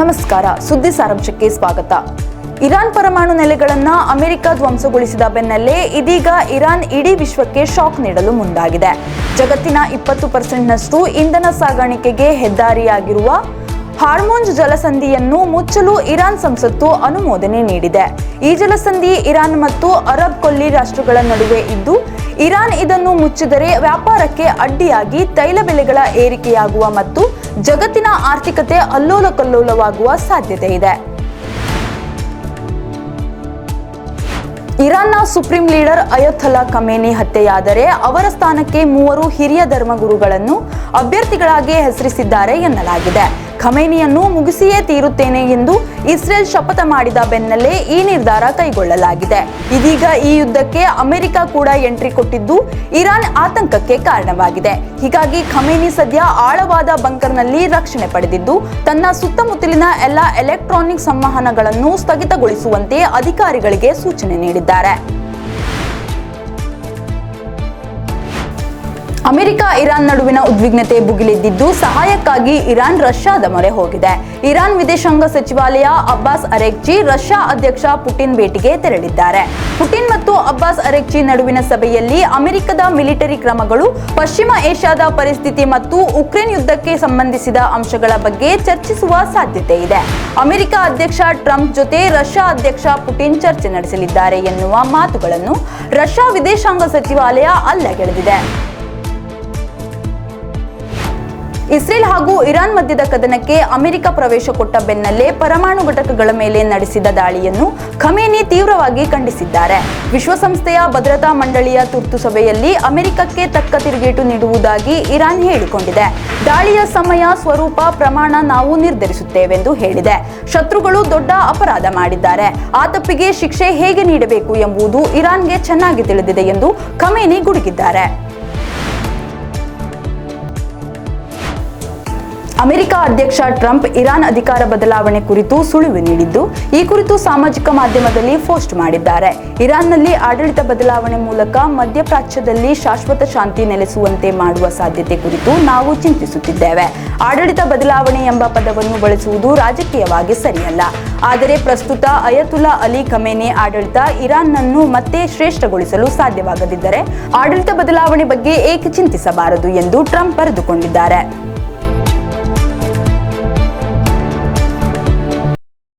ನಮಸ್ಕಾರ, ಸುದ್ದಿ ಸಾರಾಂಶಕ್ಕೆ ಸ್ವಾಗತ. ಇರಾನ್ ಪರಮಾಣು ನೆಲೆಗಳನ್ನ ಅಮೆರಿಕ ಧ್ವಂಸಗೊಳಿಸಿದ ಬೆನ್ನಲ್ಲೇ ಇದೀಗ ಇರಾನ್ ಇಡೀ ವಿಶ್ವಕ್ಕೆ ಶಾಕ್ ನೀಡಲು ಮುಂದಾಗಿದೆ. ಜಗತ್ತಿನ ಇಪ್ಪತ್ತು ಪರ್ಸೆಂಟ್ನಷ್ಟು ಇಂಧನ ಸಾಗಾಣಿಕೆಗೆ ಹೆದ್ದಾರಿಯಾಗಿರುವ ಹಾರ್ಮೋನ್ಸ್ ಜಲಸಂಧಿಯನ್ನು ಮುಚ್ಚಲು ಇರಾನ್ ಸಂಸತ್ತು ಅನುಮೋದನೆ ನೀಡಿದೆ. ಈ ಜಲಸಂಧಿ ಇರಾನ್ ಮತ್ತು ಅರಬ್ ಕೊಲ್ಲಿ ರಾಷ್ಟ್ರಗಳ ನಡುವೆ ಇದ್ದು, ಇರಾನ್ ಇದನ್ನು ಮುಚ್ಚಿದರೆ ವ್ಯಾಪಾರಕ್ಕೆ ಅಡ್ಡಿಯಾಗಿ ತೈಲ ಬೆಲೆಗಳ ಏರಿಕೆಯಾಗುವ ಮತ್ತು ಜಗತ್ತಿನ ಆರ್ಥಿಕತೆ ಅಲ್ಲೋಲ ಕಲ್ಲೋಲವಾಗುವ ಸಾಧ್ಯತೆ ಇದೆ. ಇರಾನ್ನ ಸುಪ್ರೀಂ ಲೀಡರ್ ಅಯೋಥಲಾ ಕಮೇನಿ ಹತ್ಯೆಯಾದರೆ ಅವರ ಸ್ಥಾನಕ್ಕೆ ಮೂವರು ಹಿರಿಯ ಧರ್ಮಗುರುಗಳನ್ನು ಅಭ್ಯರ್ಥಿಗಳಾಗಿ ಹೆಸರಿಸಿದ್ದಾರೆ ಎನ್ನಲಾಗಿದೆ. ಖಮೇನಿಯನ್ನು ಮುಗಿಸಿಯೇ ತೀರುತ್ತೇನೆ ಎಂದು ಇಸ್ರೇಲ್ ಶಪಥ ಮಾಡಿದ ಬೆನ್ನಲ್ಲೇ ಈ ನಿರ್ಧಾರ ಕೈಗೊಳ್ಳಲಾಗಿದೆ. ಇದೀಗ ಈ ಯುದ್ಧಕ್ಕೆ ಅಮೆರಿಕ ಕೂಡ ಎಂಟ್ರಿ ಕೊಟ್ಟಿದ್ದು ಇರಾನ್ ಆತಂಕಕ್ಕೆ ಕಾರಣವಾಗಿದೆ. ಹೀಗಾಗಿ ಖಮೇನಿ ಸದ್ಯ ಆಳವಾದ ಬಂಕರ್ನಲ್ಲಿ ರಕ್ಷಣೆ ಪಡೆದಿದ್ದು, ತನ್ನ ಸುತ್ತಮುತ್ತಲಿನ ಎಲ್ಲ ಎಲೆಕ್ಟ್ರಾನಿಕ್ ಸಂವಹನಗಳನ್ನು ಸ್ಥಗಿತಗೊಳಿಸುವಂತೆ ಅಧಿಕಾರಿಗಳಿಗೆ ಸೂಚನೆ ನೀಡಿದ್ದಾರೆ. ಅಮೆರಿಕ, ಇರಾನ್ ನಡುವಿನ ಉದ್ವಿಗ್ನತೆ ಭುಗಿಲೆದ್ದಿದ್ದು ಸಹಾಯಕ್ಕಾಗಿ ಇರಾನ್ ರಷ್ಯಾದ ಮೊರೆ ಹೋಗಿದೆ. ಇರಾನ್ ವಿದೇಶಾಂಗ ಸಚಿವಾಲಯ ಅಬ್ಬಾಸ್ ಅರೆಕ್ಜಿ ರಷ್ಯಾ ಅಧ್ಯಕ್ಷ ಪುಟಿನ್ ಭೇಟಿಗೆ ತೆರಳಿದ್ದಾರೆ. ಪುಟಿನ್ ಮತ್ತು ಅಬ್ಬಾಸ್ ಅರೆಕ್ಜಿ ನಡುವಿನ ಸಭೆಯಲ್ಲಿ ಅಮೆರಿಕದ ಮಿಲಿಟರಿ ಕ್ರಮಗಳು, ಪಶ್ಚಿಮ ಏಷ್ಯಾದ ಪರಿಸ್ಥಿತಿ ಮತ್ತು ಉಕ್ರೇನ್ ಯುದ್ಧಕ್ಕೆ ಸಂಬಂಧಿಸಿದ ಅಂಶಗಳ ಬಗ್ಗೆ ಚರ್ಚಿಸುವ ಸಾಧ್ಯತೆ ಇದೆ. ಅಮೆರಿಕ ಅಧ್ಯಕ್ಷ ಟ್ರಂಪ್ ಜೊತೆ ರಷ್ಯಾ ಅಧ್ಯಕ್ಷ ಪುಟಿನ್ ಚರ್ಚೆ ನಡೆಸಲಿದ್ದಾರೆ ಎನ್ನುವ ಮಾತುಗಳನ್ನು ರಷ್ಯಾ ವಿದೇಶಾಂಗ ಸಚಿವಾಲಯ ಅಲ್ಲಗೆಳೆದಿದೆ. ಇಸ್ರೇಲ್ ಹಾಗೂ ಇರಾನ್ ಮಧ್ಯದ ಕದನಕ್ಕೆ ಅಮೆರಿಕ ಪ್ರವೇಶ ಕೊಟ್ಟ ಬೆನ್ನಲ್ಲೇ ಪರಮಾಣು ಘಟಕಗಳ ಮೇಲೆ ನಡೆಸಿದ ದಾಳಿಯನ್ನು ಖಮೇನಿ ತೀವ್ರವಾಗಿ ಖಂಡಿಸಿದ್ದಾರೆ. ವಿಶ್ವಸಂಸ್ಥೆಯ ಭದ್ರತಾ ಮಂಡಳಿಯ ತುರ್ತು ಸಭೆಯಲ್ಲಿ ಅಮೆರಿಕಕ್ಕೆ ತಕ್ಕ ತಿರುಗೇಟು ನೀಡುವುದಾಗಿ ಇರಾನ್ ಹೇಳಿಕೊಂಡಿದೆ. ದಾಳಿಯ ಸಮಯ ಸ್ವರೂಪ ಪ್ರಮಾಣ ನಾವು ನಿರ್ಧರಿಸುತ್ತೇವೆಂದು ಹೇಳಿದೆ. ಶತ್ರುಗಳು ದೊಡ್ಡ ಅಪರಾಧ ಮಾಡಿದ್ದಾರೆ. ಆ ತಪ್ಪಿಗೆ ಶಿಕ್ಷೆ ಹೇಗೆ ನೀಡಬೇಕು ಎಂಬುದು ಇರಾನ್ಗೆ ಚೆನ್ನಾಗಿ ತಿಳಿದಿದೆ ಎಂದು ಖಮೇನಿ ಗುಡುಗಿದ್ದಾರೆ. ಅಮೆರಿಕ ಅಧ್ಯಕ್ಷ ಟ್ರಂಪ್ ಇರಾನ್ ಅಧಿಕಾರ ಬದಲಾವಣೆ ಕುರಿತು ಸುಳಿವು ನೀಡಿದ್ದು, ಈ ಕುರಿತು ಸಾಮಾಜಿಕ ಮಾಧ್ಯಮದಲ್ಲಿ ಪೋಸ್ಟ್ ಮಾಡಿದ್ದಾರೆ. ಇರಾನ್ನಲ್ಲಿ ಆಡಳಿತ ಬದಲಾವಣೆ ಮೂಲಕ ಮಧ್ಯಪ್ರಾಚ್ಯದಲ್ಲಿ ಶಾಶ್ವತ ಶಾಂತಿ ನೆಲೆಸುವಂತೆ ಮಾಡುವ ಸಾಧ್ಯತೆ ಕುರಿತು ನಾವು ಚಿಂತಿಸುತ್ತಿದ್ದೇವೆ. ಆಡಳಿತ ಬದಲಾವಣೆ ಎಂಬ ಪದವನ್ನು ಬಳಸುವುದು ರಾಜಕೀಯವಾಗಿ ಸರಿಯಲ್ಲ. ಆದರೆ ಪ್ರಸ್ತುತ ಅಯತುಲಾ ಅಲಿ ಖಮೇನೆ ಆಡಳಿತ ಇರಾನ್ನನ್ನು ಮತ್ತೆ ಶ್ರೇಷ್ಠಗೊಳಿಸಲು ಸಾಧ್ಯವಾಗದಿದ್ದರೆ ಆಡಳಿತ ಬದಲಾವಣೆ ಬಗ್ಗೆ ಏಕೆ ಚಿಂತಿಸಬಾರದು ಎಂದು ಟ್ರಂಪ್ ಬರೆದುಕೊಂಡಿದ್ದಾರೆ.